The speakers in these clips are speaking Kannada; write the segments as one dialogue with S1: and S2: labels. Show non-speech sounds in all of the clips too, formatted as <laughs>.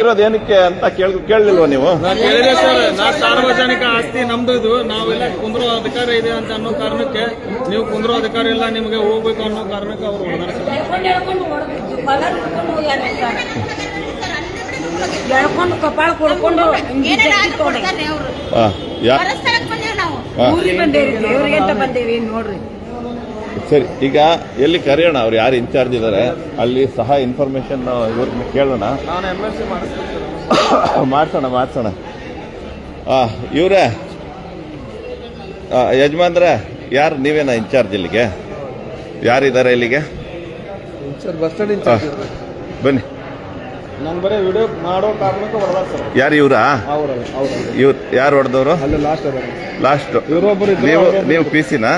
S1: ಇರೋದು ಏನಕ್ಕೆ ಅಂತ ಕೇಳ್ ಕೇಳಲಿಲ್ವ ನೀವು?
S2: ಸರ್ ನಾ ಸಾರ್ವಜನಿಕ ಆಸ್ತಿ ನಮ್ದು ಇದು ನಾವೆಲ್ಲ ಕುಂದ್ರೋ ಅಧಿಕಾರ ಇದೆ ಅಂತ ಅನ್ನೋ ಕಾರಣಕ್ಕೆ ನೀವು ಕುಂದ್ರೋ ಅಧಿಕಾರ ಇಲ್ಲ ನಿಮಗೆ ಹೋಗ್ಬೇಕು ಅನ್ನೋ ಕಾರಣಕ್ಕೆ ಅವರು
S3: ಎಳ್ಕೊಂಡು ಕಪಾಳ ಕೊಡ್ಕೊಂಡು ಊರಿಗೆ ದೇವ್ರಿಗೆ ಅಂತ ಬಂದೇವಿ ನೋಡ್ರಿ.
S1: ಸರಿ ಈಗ ಎಲ್ಲಿ ಕರೆಯೋಣ? ಅವ್ರು ಯಾರು ಇನ್ಚಾರ್ಜ್ ಇದ್ದಾರೆ ಅಲ್ಲಿ ಸಹ ಇನ್ಫಾರ್ಮೇಶನ್ ಇವ್ರನ್ನ ಕೇಳೋಣ. <coughs> ಮಾಡ್ಸೋಣ ಮಾಡ್ಸೋಣ. ಆ ಇವರೇ. ಯಜಮಾನ್ರೆ ಯಾರು ನೀವೇನಾ ಇನ್ಚಾರ್ಜ್ ಇಲ್ಲಿಗೆ? ಯಾರಿದ್ದಾರೆ ಇಲ್ಲಿಗೆ? ಬನ್ನಿ.
S2: ನಾನು ಬರೀ ವಿಡಿಯೋ ಮಾಡೋ ಕಾರಣಕ್ಕೆ ಹೊಡೆದಾರ ಸರ್.
S1: ಯಾರು ಇವರಾ?
S2: ಅವ್ರಲ್ಲ ಅವ್ರು
S1: ಇವ್ರು ಯಾರು ಹೊಡೆದವರು?
S2: ಅಲ್ಲಿ ಲಾಸ್ಟ್ ಅದ
S1: ಲಾಸ್ಟ್
S2: ಇವ್ರೊಬ್ರು
S1: ನೀವು ನೀವು ಪಿ ಸಿನಾ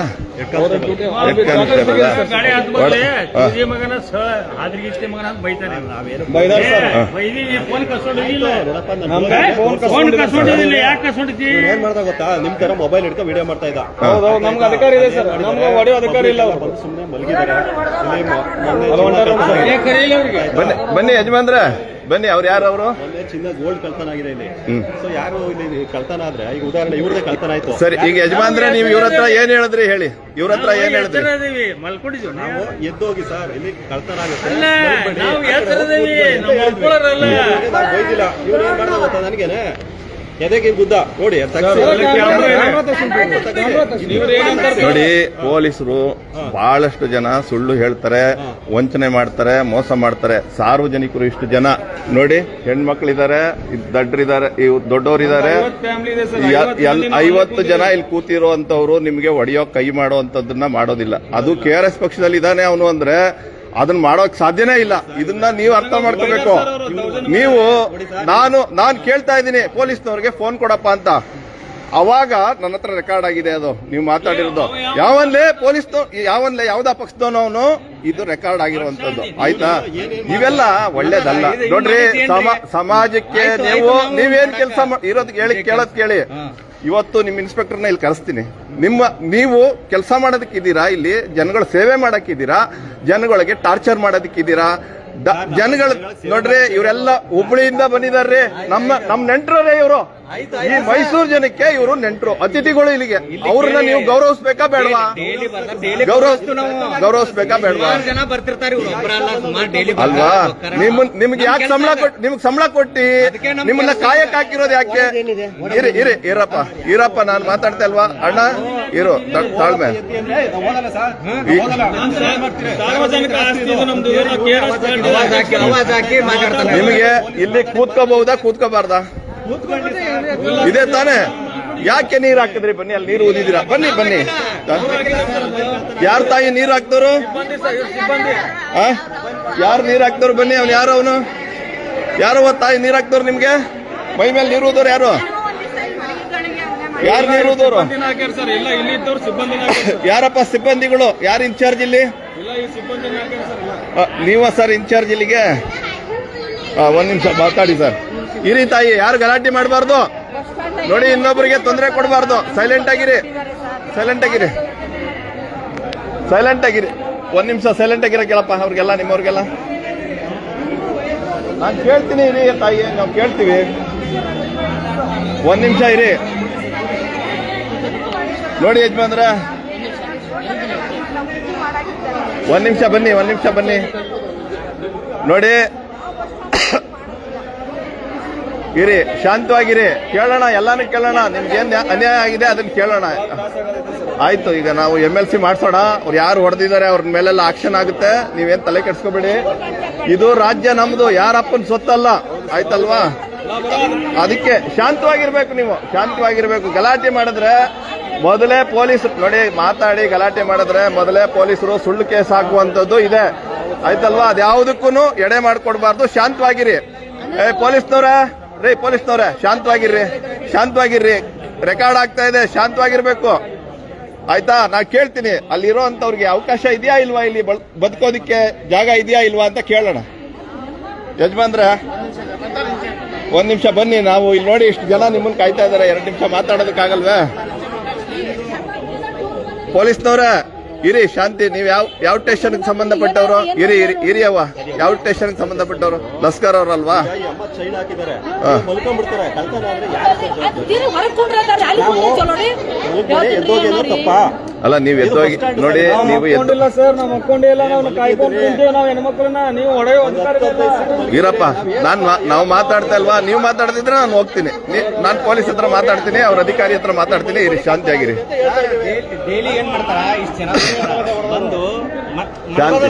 S4: ಏನ್ ಮಾಡ್ದ ಗೊತ್ತಾ? ನಿಮ್ ತರ ಮೊಬೈಲ್ ಹಿಡ್ಕೊ ವಿಡಿಯೋ ಮಾಡ್ತಾ ಇದ್ದ.
S2: ಹೌದೌದು ನಮ್ಗೆ ಅಧಿಕಾರ ಇದೆ ಸರ್. ನಮ್ಗೆ ಹೊಡೆಯೋ ಅಧಿಕಾರ ಇಲ್ಲ
S4: ಸುಮ್ನೆ ಮಲಗಿದ್ದಾರೆ.
S1: ಬನ್ನಿ ಯಜಮಾನ್ರೆ. ಬನ್ನಿ ಅವ್ರು ಯಾರು ಅವರು?
S4: ಚಿನ್ನ ಗೋಲ್ಡ್ ಕಳ್ತನ ಆಗಿದೆ ಇಲ್ಲಿ. ಸೊ ಯಾರು ಇಲ್ಲಿ ಕಳ್ತನ ಆದ್ರೆ ಈಗ ಉದಾಹರಣೆ ಇವ್ರದೇ ಕಳ್ತನ ಆಯ್ತು
S1: ಸರಿ ಈಗ ಯಜಮಾನ್ರೆ ನೀವು ಇವ್ರ ಹತ್ರ ಏನ್ ಹೇಳಿದ್ರಿ ಹೇಳಿ? ಇವ್ರ ಹತ್ರ ಏನ್ ಹೇಳಿದ್ರಿ?
S5: ಮಲ್ಕೊಂಡಿದ್ವಿ ನಾವು?
S4: ಎದ್ದೋಗಿ ಸರ್ ಇಲ್ಲಿ ಕಳ್ತನ ಆಗುತ್ತೆ ಬೈದಿಲ್ಲ ಇವ್ರು ಏನ್ ಮಾಡ್ದ ಗೊತ್ತಾ ನನಗೇನೆ? ಎದೆಗೆ ಬುದ್ಧ ನೋಡಿ
S1: ನೋಡಿ ಪೊಲೀಸರು ಬಹಳಷ್ಟು ಜನ ಸುಳ್ಳು ಹೇಳ್ತಾರೆ ವಂಚನೆ ಮಾಡ್ತಾರೆ ಮೋಸ ಮಾಡ್ತಾರೆ. ಸಾರ್ವಜನಿಕರು ಇಷ್ಟು ಜನ. ನೋಡಿ ಹೆಣ್ಮಕ್ಳಿದ್ದಾರೆ ದಡ್ರಿದ್ದಾರೆ ದೊಡ್ಡವರಿದ್ದಾರೆ
S2: ಫ್ಯಾಮಿಲಿ ಇದೆ ಸರ್
S1: ಯ-
S2: ಐವತ್ತು
S1: ಜನ ಇಲ್ಲಿ ಕೂತಿರುವಂತವ್ರು ನಿಮ್ಗೆ ಹೊಡೆಯೋ ಕೈ ಮಾಡೋ ಅಂತದನ್ನ ಮಾಡೋದಿಲ್ಲ. ಅದು ಕೆ ಆರ್ ಎಸ್ ಪಕ್ಷದಲ್ಲಿ ಇದಾನೆ ಅವನು ಅಂದ್ರೆ ಅದನ್ನ ಮಾಡೋಕ್ ಸಾಧ್ಯನೇ ಇಲ್ಲ. ಇದನ್ನ ನೀವು ಅರ್ಥ ಮಾಡ್ಕೋಬೇಕು. ನೀವು ನಾನು ನಾನು ಕೇಳ್ತಾ ಇದ್ದೀನಿ ಪೊಲೀಸ್ನವ್ರಿಗೆ ಫೋನ್ ಕೊಡಪ್ಪ ಅಂತ. ಅವಾಗ ನನ್ನ ಹತ್ರ ರೆಕಾರ್ಡ್ ಆಗಿದೆ ಅದು. ನೀವು ಮಾತಾಡಿರೋದು. ಯಾವನ್ಲೇ ಪೊಲೀಸ್ ಯಾವನ್ಲೇ ಯಾವ್ದ ಪಕ್ಷದವನು ಅವನು ಇದು ರೆಕಾರ್ಡ್ ಆಗಿರುವಂತದ್ದು. ಆಯ್ತಾ? ಇವೆಲ್ಲ ಒಳ್ಳೇದಲ್ಲ. ನೋಡ್ರಿ ಸಮ ಸಮಾಜಕ್ಕೆ ನೀವು ನೀವೇನ್ ಕೆಲಸ ಇರೋದ್ ಹೇಳಿ ಕೇಳೋದ್ ಕೇಳಿ. ಇವತ್ತು ನಿಮ್ಮ ಇನ್ಸ್ಪೆಕ್ಟರ್ನ ಇಲ್ಲಿ ಕರೆಸ್ತೀನಿ. ನಿಮ್ಮ ನೀವು ಕೆಲಸ ಮಾಡೋದಕ್ಕಿದ್ದೀರಾ? ಇಲ್ಲಿ ಜನಗಳ ಸೇವೆ ಮಾಡಕ್ಕಿದ್ದೀರಾ? ಜನಗಳಿಗೆ ಟಾರ್ಚರ್ ಮಾಡೋದಕ್ಕಿದ್ದೀರಾ? ಜನಗಳು ನೋಡ್ರಿ ಇವರೆಲ್ಲ ಹುಬ್ಳಿಯಿಂದ ಬಂದಿದಾರ್ರಿ. ನಮ್ಮ ನಮ್ ನೆಂಟ್ರೇ ಇವರು. ಈ ಮೈಸೂರು ಜನಕ್ಕೆ ಇವರು ನೆಂಟರು ಅತಿಥಿಗಳು ಇಲ್ಲಿಗೆ. ಅವ್ರನ್ನ ನೀವು ಗೌರವಿಸ್ಬೇಕಾ ಬೇಡವಾ? ಗೌರವ ಗೌರವಿಸ್ಬೇಕಾ ಬೇಡವಾ?
S6: ಜನ ಬರ್ತಿರ್ತಾರೆ
S1: ಅಲ್ವಾ? ನಿಮ್ ನಿಮ್ಗೆ ಯಾಕೆ ಸಂಬಳ ಕೊಟ್ಟು ನಿಮ್ಗೆ ಸಂಬಳ ಕೊಟ್ಟಿ? ನಿಮ್ಮನ್ನ ಕಾಯಕ್ ಹಾಕಿರೋದು ಯಾಕೆ? ಇರಿ ಇರಿ ಇರಪ್ಪ ಇರಪ್ಪ ನಾನು ಮಾತಾಡ್ತಾ ಅಲ್ವಾ? ಅಣ್ಣ ಇರು ತಾಳ್ಮೆ ಈ-
S2: ಸಾರ್ವಜನಿಕ ಆಸ್ತಿ ಇದು ನಮ್ದು. ಏನೋ KRS ಬ್ಯಾಂಡ್
S6: ಹಾಕಿ ಅವಾಜ್ ಹಾಕಿ ಮಾತಾಡ್ತಾರೆ
S1: ನಿಮಗೆ ಇಲ್ಲಿ ಕೂತ್ಕೋಬಹುದಾ ಕೂತ್ಕೋಬಾರ್ದಾ? ಇದೆ ತಾನೇ. ಯಾಕೆ ನೀರ್ ಹಾಕಿದ್ರಿ? ಬನ್ನಿ, ಅಲ್ಲಿ ನೀರು ಊದಿದ್ದೀರಾ? ಬನ್ನಿ ಬನ್ನಿ. ಯಾರ ತಾಯಿ ನೀರ್ ಹಾಕ್ತವ್ರು ಯಾರು ನೀರ್ ಹಾಕ್ತವ್ರು ಬನ್ನಿ, ಅವ್ನು ಯಾರು ಅವನು? ಯಾರು ತಾಯಿ ನೀರ್ ಹಾಕ್ತವ್ರು ನಿಮ್ಗೆ? ಮೈ ಮೇಲೆ ನೀರು ಊದೋರು ಯಾರು? ಯಾರು ನೀರು
S2: ಹಾಕ್ಯಾರ
S1: ಯಾರಪ್ಪ ಸಿಬ್ಬಂದಿಗಳು? ಯಾರು ಇನ್ಚಾರ್ಜ್ ಇಲ್ಲಿ? ನೀವ ಸರ್ ಇನ್ಚಾರ್ಜ್ ಇಲ್ಲಿಗೆ? ಒಂದ್ ನಿಮಿಷ ಮಾತಾಡಿ ಸರ್ ಇರಿ ತಾಯಿ, ಯಾರು ಗಲಾಟೆ ಮಾಡಬಾರ್ದು? ನೋಡಿ ಇನ್ನೊಬ್ಬರಿಗೆ ತೊಂದರೆ ಕೊಡಬಾರ್ದು. ಸೈಲೆಂಟ್ ಆಗಿರಿ. ಸೈಲೆಂಟ್ ಆಗಿರಿ. ಸೈಲೆಂಟ್ ಆಗಿರಿ. ಒಂದ್ ನಿಮಿಷ ಸೈಲೆಂಟ್ ಆಗಿರೋ ಕೇಳಪ್ಪ, ಅವ್ರಿಗೆಲ್ಲ, ನಿಮ್ಮವ್ರಿಗೆಲ್ಲ. ನಾನು ಕೇಳ್ತೀನಿ, ಇರಿ ತಾಯಿ, ನಾವು ಕೇಳ್ತೀವಿ. ಒಂದ್ ನಿಮಿಷ ಇರಿ. ನೋಡಿ, ಯಜಮಾನ್ರ. ಒಂದ್ ನಿಮಿಷ ಬನ್ನಿ, ಒಂದ್ ನಿಮಿಷ ಬನ್ನಿ. ನೋಡಿ ಇರಿ, ಶಾಂತವಾಗಿರಿ. ಕೇಳೋಣ, ಎಲ್ಲಾನು ಕೇಳೋಣ. ನಿಮ್ಗೆ ಏನ್ ಅನ್ಯಾಯ ಆಗಿದೆ ಅದನ್ನ ಕೇಳೋಣ. ಆಯ್ತು, ಈಗ ನಾವು ಎಂ ಎಲ್ ಸಿ ಮಾಡಿಸೋಣ. ಅವ್ರು ಯಾರು ಹೊಡೆದಿದ್ದಾರೆ, ಅವ್ರ ಮೇಲೆಲ್ಲ ಆಕ್ಷನ್ ಆಗುತ್ತೆ. ನೀವೇನ್ ತಲೆ ಕೆಡ್ಸ್ಕೊಬೇಡಿ. ಇದು ರಾಜ್ಯ ನಮ್ದು, ಯಾರಪ್ಪನ ಸೊತ್ತಲ್ಲ. ಆಯ್ತಲ್ವಾ? ಅದಕ್ಕೆ ಶಾಂತವಾಗಿರ್ಬೇಕು ನೀವು. ಶಾಂತವಾಗಿರ್ಬೇಕು. ಗಲಾಟೆ ಮಾಡಿದ್ರೆ ಮೊದಲೇ ಪೊಲೀಸ್ ನೋಡಿ, ಮಾತಾಡಿ ಗಲಾಟೆ ಮಾಡಿದ್ರೆ ಮೊದಲೇ ಪೊಲೀಸರು ಸುಳ್ಳು ಕೇಸ್ ಹಾಕುವಂತದ್ದು ಇದೆ. ಆಯ್ತಲ್ವಾ? ಅದ್ಯಾವುದಕ್ಕೂ ಎಡೆ ಮಾಡ್ಕೊಡ್ಬಾರ್ದು. ಶಾಂತವಾಗಿರಿ. ಏ, ಪೊಲೀಸ್ನವ್ರ! ರೀ, ಪೊಲೀಸ್ನವ್ರೆ, ಶಾಂತವಾಗಿರ್ರಿ ಶಾಂತವಾಗಿರ್ರಿ. ರೆಕಾರ್ಡ್ ಆಗ್ತಾ ಇದೆ, ಶಾಂತವಾಗಿರ್ಬೇಕು. ಆಯ್ತಾ? ನಾ ಕೇಳ್ತೀನಿ ಅಲ್ಲಿರೋ ಅಂತವ್ರಿಗೆ ಅವಕಾಶ ಇದೆಯಾ ಇಲ್ವಾ ಇಲ್ಲಿ ಬದುಕೋದಿಕ್ಕೆ ಜಾಗ ಇದೆಯಾ ಇಲ್ವಾ ಅಂತ ಕೇಳೋಣ. ಯಜಮಾನ್ರ, ಒಂದ್ ನಿಮಿಷ ಬನ್ನಿ, ನಾವು ಇಲ್ಲಿ ನೋಡಿ ಇಷ್ಟು ಜನ ನಿಮ್ಮನ್ನ ಕಾಯ್ತಾ ಇದಾರೆ, ಎರಡು ನಿಮಿಷ ಮಾತಾಡೋದಕ್ಕಾಗಲ್ವೇ? ಪೊಲೀಸ್ನವ್ರೆ ಇರಿ ಶಾಂತಿ ನೀವು ಯಾವ ಯಾವ ಸ್ಟೇಷನ್ ಸಂಬಂಧಪಟ್ಟವರು? ಇರಿ ಇರಿ ಇರಿ ಅವ್ವ ಯಾವ ಸ್ಟೇಷನ್ ಸಂಬಂಧಪಟ್ಟವರು? ಲಸ್ಕರ್ ಅವ್ರಲ್ವಾ?
S3: ಅಲ್ಲಿ
S1: ನೀವು ಎದ್ದೋಗಿ ನೋಡಿ ನೀವು ಎದ್ದು
S2: ಮಕ್ಕೊಂಡಿಲ್ಲ ಸರ್ ನಾವು ಮಕ್ಕೊಂಡಿಲ್ಲ ನಾವು ಕಾಯ್ಕೊಂಡು ಕುಂತೀವಿ ನಾವು ಹೆಣ್ಮಕ್ಳನ್ನ ನೀವು ಹೊಡೆಯೋ ಅಧಿಕಾರ
S1: ಇರಪ್ಪ ನಾನ್ ಮಾ- ನಾವು ಮಾತಾಡ್ತಾ ಇಲ್ವಾ? ನೀವು ಮಾತಾಡ್ತಿದ್ರೆ ನಾನು ಹೋಗ್ತೀನಿ. ನಾನ್ ಪೊಲೀಸ್ ಹತ್ರ ಮಾತಾಡ್ತೀನಿ ಅವ್ರ ಅಧಿಕಾರಿ ಹತ್ರ ಮಾತಾಡ್ತೀನಿ. ಇರಿ ಶಾಂತಿಯಾಗಿರಿ.
S6: ಡೈಲಿ ಏನ್ ಮಾಡ್ತಾರ? ಇಷ್ಟ ಜನ
S1: ಶಾಂತಿ.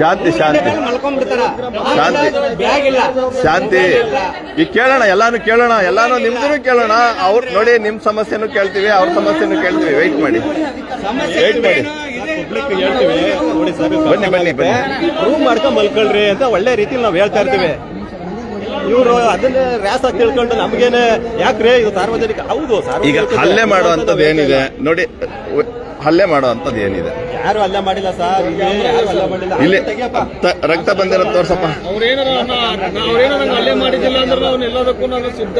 S1: ಶಾಂತಿ ಶಾಂತಿ. ಶಾಂತಿ. ಶಾಂತಿ. ಈಗ ಕೇಳೋಣ ಎಲ್ಲಾನು ಕೇಳೋಣ ಎಲ್ಲಾನು ನಿಮ್ದು ಕೇಳೋಣ. ಅವ್ರ ನೋಡಿ ನಿಮ್ ಸಮಸ್ಯೆನೂ ಕೇಳ್ತೀವಿ ಅವ್ರ ಸಮಸ್ಯೆನೂ ಕೇಳ್ತೀವಿ. ವೆಯ್ಟ್ ಮಾಡಿ. ವೆಯ್ಟ್ ಮಾಡಿ. ಬನ್ನಿ ಬನ್ನಿ ಬನ್ನಿ.
S4: ರೂಮ್ ಮಾಡ್ಕೊಂಡ್ ಮಲ್ಕೊಳ್ರಿ ಅಂತ ಒಳ್ಳೆ ರೀತಿಲಿ ನಾವು ಹೇಳ್ತಾ ಇರ್ತೀವಿ. ಇವರು ಅದನ್ನೇ ರ್ಯಾಸ ತಿಳ್ಕೊಂಡು ನಮ್ಗೇನೆ ಯಾಕ್ರೆ ಇದು ಸಾರ್ವಜನಿಕ ಹೌದು
S1: ಈಗ
S4: ಸಾರ್ವಜನಿಕ
S1: ಹಲ್ಲೆ ಮಾಡುವಂತದ್ದು ಏನಿದೆ? ನೋಡಿ ಹಲ್ಲೆ ಮಾಡುವಂತದ್ದು ಏನಿದೆ?
S4: ಯಾರು ಹಲ್ಲೆ ಮಾಡಿಲ್ಲ ಸರ್? ಇಲ್ಲಿ
S1: ತ- ರಕ್ತ ಬಂದಿರೋ ತೋರ್ಸಪ್ಪ.
S2: ಅವ್ರೇನಾರ ಅವ್ರೇನಾರ ನಂಗೆ ಅಲ್ಲೇ ಮಾಡಿದ್ದಿಲ್ಲ ಅಂದ್ರೆ ಎಲ್ಲದಕ್ಕೂ ನಾನು ಸಿದ್ಧ.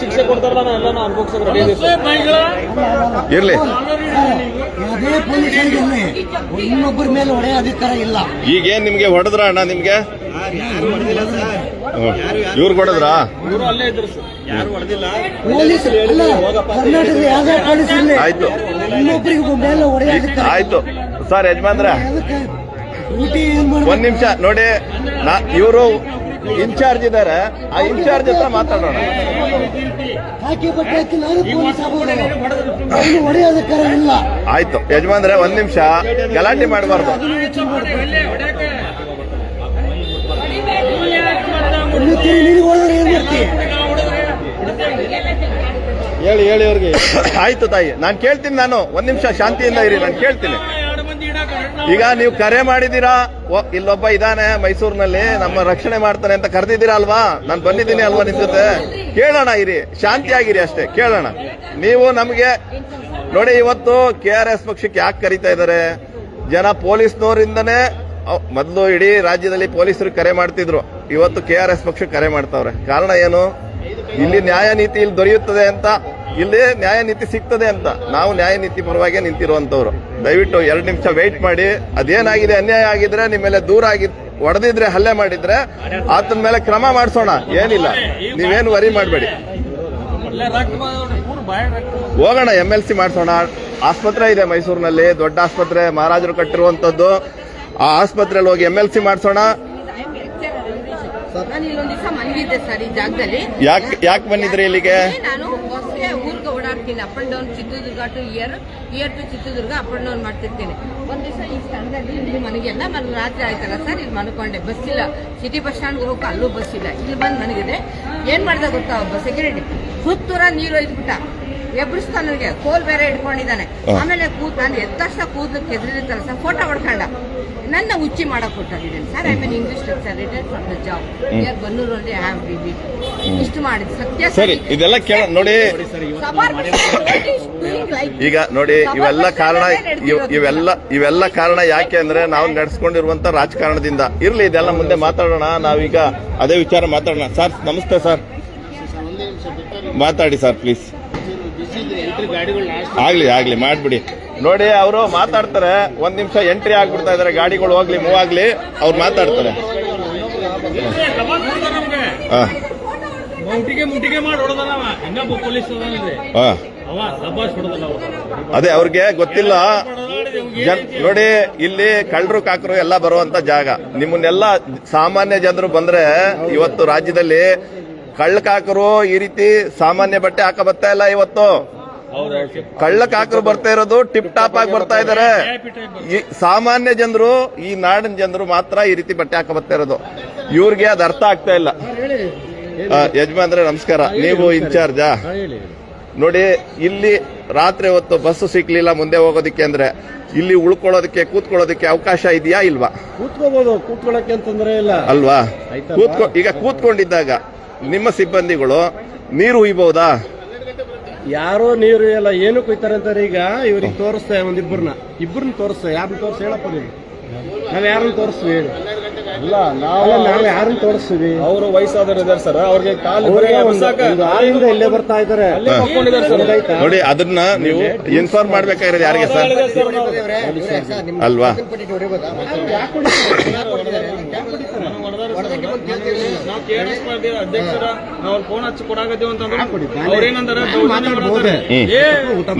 S2: ಶಿಕ್ಷೆ ಕೊಡ್ತಾರಲ್ಲ ನಾನು ಎಲ್ಲ ಅನ್ಭವಿಸೋದು ರೆಡಿ ಇದೆ ಸರ್.
S1: ಇರ್ಲಿ.
S7: ಯಾವುದೇ ಪೊಲೀಸರಿಗೆ ಇನ್ನೊಬ್ಬರ ಮೇಲೆ ಹೊಡೆಯ ಅಧಿಕಾರ ಇಲ್ಲ.
S1: ಈಗೇನ್ ನಿಮ್ಗೆ ಹೊಡೆದ್ರ ಅಣ್ಣ ನಿಮ್ಗೆ?
S4: ಯಾರು ಹೊಡೆದಿಲ್ಲ ಸರ್?
S1: ಇವ್ರು ಹೊಡೆದ್ರ?
S2: ಇವರು ಅಲ್ಲೇ ಇದ್ರು ಸರ್.
S4: ಯಾರು ಹೊಡೆದಿಲ್ಲ?
S7: ಪೊಲೀಸ್ ಅಲ್ಲ ಕರ್ನಾಟಕದ ಯಾವುದೇ ಪೊಲೀಸ್
S1: ಆಯ್ತು. ಆಯ್ತು. ಸರ್ ಯಜಮಾನ್ರ ಒಂದ್ ನಿಮಿಷ ನೋಡಿ ಇವರು ಇನ್ಚಾರ್ಜ್ ಇದಾರೆ. ಆ ಇನ್ಚಾರ್ಜ್ ಹತ್ರ ಮಾತಾಡೋಣ. ಆಯ್ತು. ಯಜಮಾನ್ರೆ ಒಂದ್ ನಿಮಿಷ. ಗಲಾಟೆ ಮಾಡಬಾರ್ದು.
S7: ಇನ್ನು ತಿರುಗಿ ನಿನಗೆ ಹೊಡೆದ್ರೆ ಏನ್ ಮಾಡ್ತೀವಿ
S4: ಹೇಳಿ ಹೇಳಿ ಅವ್ರಿಗೆ.
S1: ಆಯ್ತು ತಾಯಿ ನಾನು ಕೇಳ್ತೀನಿ ನಾನು. ಒಂದ್ ನಿಮಿಷ ಶಾಂತಿಯಿಂದ ಇರಿ ನಾನು ಕೇಳ್ತೀನಿ. ಈಗ ನೀವು ಕರೆ ಮಾಡಿದೀರಾ ಓ, ಇಲ್ಲೊಬ್ಬ ಇದಾನೆ ಮೈಸೂರಿನಲ್ಲಿ ನಮ್ಮ ರಕ್ಷಣೆ ಮಾಡ್ತಾನೆ ಅಂತ ಕರೆದಿದ್ದೀರಾ ಅಲ್ವಾ? ನಾನು ಬಂದಿದ್ದೀನಿ ಅಲ್ವಾ ನಿಮ್ ಜೊತೆ? ಕೇಳೋಣ ಇರಿ ಶಾಂತಿಯಾಗಿರಿ ಅಷ್ಟೇ ಕೇಳೋಣ. ನೀವು ನಮಗೆ ನೋಡಿ ಇವತ್ತು ಕೆ ಆರ್ ಎಸ್ ಪಕ್ಷಕ್ಕೆ ಯಾಕೆ ಕರಿತಾ ಇದ್ದಾರೆ? ಜನ ಪೊಲೀಸ್ನವರಿಂದನೇ ಮೊದ್ಲು ಇಡೀ ರಾಜ್ಯದಲ್ಲಿ ಪೊಲೀಸರು ಕರೆ ಮಾಡ್ತಿದ್ರು. ಇವತ್ತು ಕೆ ಆರ್ ಎಸ್ ಪಕ್ಷಕ್ಕೆ ಕರೆ ಮಾಡ್ತಾವ್ರೆ. ಕಾರಣ ಏನು? ಇಲ್ಲಿ ನ್ಯಾಯ ನೀತಿ ಇಲ್ಲಿ ದೊರೆಯುತ್ತದೆ ಅಂತ, ಇಲ್ಲಿ ನ್ಯಾಯ ನೀತಿ ಸಿಗ್ತದೆ ಅಂತ. ನಾವು ನ್ಯಾಯ ನೀತಿ ಪರವಾಗಿ ನಿಂತಿರುವಂತವ್ರು ದಯವಿಟ್ಟು ಎರಡು ನಿಮಿಷ ವೆಯ್ಟ್ ಮಾಡಿ. ಅದೇನಾಗಿದೆ ಅನ್ಯಾಯ ಆಗಿದ್ರೆ ನಿಮ್ಮ ಮೇಲೆ ದೂರ ಆಗಿ ಒಡೆದಿದ್ರೆ, ಹಲ್ಲೆ ಮಾಡಿದ್ರೆ ಆತನ ಮೇಲೆ ಕ್ರಮ ಮಾಡಿಸೋಣ. ಏನಿಲ್ಲ. ನೀವೇನು ವರಿ ಮಾಡಬೇಡಿ. ಹೋಗೋಣ ಎಂ ಎಲ್ ಸಿ ಮಾಡಿಸೋಣ. ಆಸ್ಪತ್ರೆ ಇದೆ ಮೈಸೂರಿನಲ್ಲಿ. ದೊಡ್ಡ ಆಸ್ಪತ್ರೆ, ಮಹಾರಾಜರು ಕಟ್ಟಿರುವಂತದ್ದು ಆ ಆಸ್ಪತ್ರೆಯಲ್ಲಿ ಹೋಗಿ ಎಂ ಎಲ್ ಸಿ ಮಾಡಿಸೋಣ.
S8: ನಾನು ಇಲ್ಲೊಂದ್ ದಿವಸ ಮಲಗಿದ್ದೆ ಸರ್ ಈ ಜಾಗದಲ್ಲಿ.
S1: ಯಾಕೆ ಯಾಕೆ ಬಂದಿದ್ರಿ ಇಲ್ಲಿಗೆ?
S8: ನಾನು ಹೊಸಗೆ ಊರ್ಗೆ ಓಡಾಡ್ತೀನಿ up and down Chitradurga to year year to Chitradurga up and down ಮಾಡ್ತಿರ್ತೀನಿ. ಒಂದ್ ದಿವಸ ಈ ಸ್ಥಳದಲ್ಲಿ ಇಲ್ಲಿ ಮನೆಗೆಲ್ಲ ಮನೆ ರಾತ್ರಿ ಆಯ್ತಲ್ಲ ಸರ್ ಇಲ್ಲಿ ಮನ್ಕೊಂಡೆ ಬಸ್ ಇಲ್ಲ. ಸಿಟಿ ಬಸ್ ಸ್ಟ್ಯಾಂಡ್ ಹೋಗಕ್ಕೆ ಅಲ್ಲೂ ಬಸ್ ಇಲ್ಲ. ಇಲ್ಲಿ ಬಂದು ಮನೆಗಿದೆ ಏನ್ ಮಾಡ್ದೆ ಗೊತ್ತಾ ಒಬ್ಬ ಸೆಕ್ಯೂರಿಟಿ ಸುತ್ತೂರ ನೀರು ಒಯ್ದ್ಬಿಟ್ಟ. ಎಬ್ಬಿಸ್ತಾನ ನನಗೆ ಕೋಲ್ ಬೇರೆ ಇಟ್ಕೊಂಡಿದ್ದಾನೆ ಆಮೇಲೆ ಕೂತ್ ನಾನು ಎತ್ತಷ್ಟ ತಕ್ಷಣ ಕೂದಲಕ್ಕೆ ಎದುರಿರ್ತಾರ ಸರ್ ಫೋಟೋ ಹೊಡ್ಕೊಂಡ. ನನ್ನ ಉಚ್ಚಿ ಮಾಡಕ್ ಕೊಟ್ಟಿದ್ದೇನೆ sir I mean English lecture retired from the job year ಬನ್ನೂರಲ್ಲಿ have be ಇಷ್ಟು ಮಾಡಿದ್ ಸತ್ಯ
S1: ಸರಿ. ಇದೆಲ್ಲ ಕೇಳ ನೋಡಿ ಈಗ ನೋಡಿ ಇವೆಲ್ಲ ಕಾರಣ ಇವ್- ಇವೆಲ್ಲ ಇವೆಲ್ಲ ಕಾರಣ ಯಾಕೆ ಅಂದ್ರೆ ನಾವು ನಡೆಸ್ಕೊಂಡಿರುವಂತ ರಾಜಕಾರಣದಿಂದ. ಇರ್ಲಿ ಇದೆಲ್ಲ ಮುಂದೆ ಮಾತಾಡೋಣ. ನಾವೀಗ ಅದೇ ವಿಚಾರ ಮಾತಾಡೋಣ. ಸರ್ ನಮಸ್ತೆ ಸರ್ ಮಾತಾಡಿ ಸರ್ ಪ್ಲೀಸ್ ಆಗ್ಲಿ ಆಗ್ಲಿ ಮಾಡ್ಬಿಡಿ. ನೋಡಿ ಅವರು ಮಾತಾಡ್ತಾರೆ. ಒಂದ್ ನಿಮಿಷ ಎಂಟ್ರಿ ಆಗ್ಬಿಡ್ತಾ ಇದಾರೆ. ಗಾಡಿಗಳು ಹೋಗ್ಲಿ ಮೂವ್ ಆಗ್ಲಿ ಅವ್ರು ಮಾತಾಡ್ತಾರೆ. ಅದೇ ಅವ್ರಿಗೆ ಗೊತ್ತಿಲ್ಲ. ನೋಡಿ ಇಲ್ಲಿ ಕಳ್ಳರು ಕಾಕರು ಎಲ್ಲ ಬರುವಂತ ಜಾಗ. ನಿಮ್ಮನ್ನೆಲ್ಲ ಸಾಮಾನ್ಯ ಜನರು ಬಂದ್ರೆ ಇವತ್ತು ರಾಜ್ಯದಲ್ಲಿ ಕಳ್ಳ ಕಾಕರು ಈ ರೀತಿ ಸಾಮಾನ್ಯ ಬಟ್ಟೆ ಹಾಕ ಬರ್ತಾ ಇಲ್ಲ ಇವತ್ತು? ಕಳ್ಳ ಕಾಕರು ಬರ್ತಾ ಇರೋದು ಟಿಪ್ ಟಾಪ್ ಆಗಿ ಬರ್ತಾ ಇದಾರೆ. ಈ ಸಾಮಾನ್ಯ ಜನರು ಈ ನಾಡಿನ ಜನರು ಮಾತ್ರ ಈ ರೀತಿ ಬಟ್ಟೆ ಹಾಕ ಬರ್ತಾ ಇರೋದು. ಇವ್ರಿಗೆ ಅದು ಅರ್ಥ ಆಗ್ತಾ ಇಲ್ಲ. ಆ, ಯಜಮಾನ್ರೆ ನಮಸ್ಕಾರ. ನೀವು ಇನ್ಚಾರ್ಜಾ? ನೋಡಿ ಇಲ್ಲಿ ರಾತ್ರಿ ಹೊತ್ತು ಬಸ್ ಸಿಕ್ಲಿಲ್ಲ ಮುಂದೆ ಹೋಗೋದಕ್ಕೆ ಅಂದ್ರೆ ಇಲ್ಲಿ ಉಳ್ಕೊಳ್ಳೋದಕ್ಕೆ ಕೂತ್ಕೊಳ್ಳೋದಕ್ಕೆ ಅವಕಾಶ ಇದೆಯಾ ಇಲ್ವಾ?
S4: ಕೂತ್ಕೋಬಹುದು ಕೂತ್ಕೊಳ್ಳಕ್ಕೆ ಅಂತಂದ್ರೆ ಇಲ್ಲ.
S1: ಅಲ್ವಾ? ಕೂತ್ಕೊ ಈಗ ಕೂತ್ಕೊಂಡಿದ್ದಾಗ ನಿಮ್ಮ ಸಿಬ್ಬಂದಿಗಳು ನೀರು ಉಯ್ಬಹುದಾ
S4: ಯಾರೋ ನೀರು ಎಲ್ಲ ಏನು ಕೊಯ್ತಾರೆ ಅಂತಾರೆ ಈಗ ಇವ್ರಿಗೆ ತೋರಿಸ್ತಾ ಒಂದಿಬ್ಬರನ್ನ. ಇಬ್ಬರನ್ನ ತೋರಿಸ್ತಾ ಯಾರನ್ನ ತೋರಿಸ್ ಹೇಳಪ್ಪ ನೀವು ನಾವು ಯಾರನ್ನ ತೋರಿಸ್ತೀವಿ ಹೇಳಿ. ಇಲ್ಲ ನಾವು
S7: ಯಾರನ್ನ ತೋರಿಸ್ತೀವಿ?
S2: ಅವರು ವಯಸ್ಸಾದವರು ಇದಾರೆ ಸರ್. ಅವ್ರಿಗೆ ಕಾಲು
S7: ಆರಿಂದ ಇಲ್ಲೇ ಬರ್ತಾ ಇದ್ದಾರೆ.
S2: ಅಲ್ಲೇ ಮಕ್ಕೊಂಡಿದ್ದಾರೆ ಸರ್.
S1: ನೋಡಿ ಅದನ್ನ ನೀವು ಇನ್ಫಾರ್ಮ್ ಮಾಡ್ಬೇಕಾಗಿರೋದು ಯಾರಿಗೆ ಸರ್? ಅಲ್ವಾ?
S2: ಅಧ್ಯಕ್ಷರ. ಫೋನ್ ಹಚ್ಚಿ ಅಂತಂದ್ರೆ.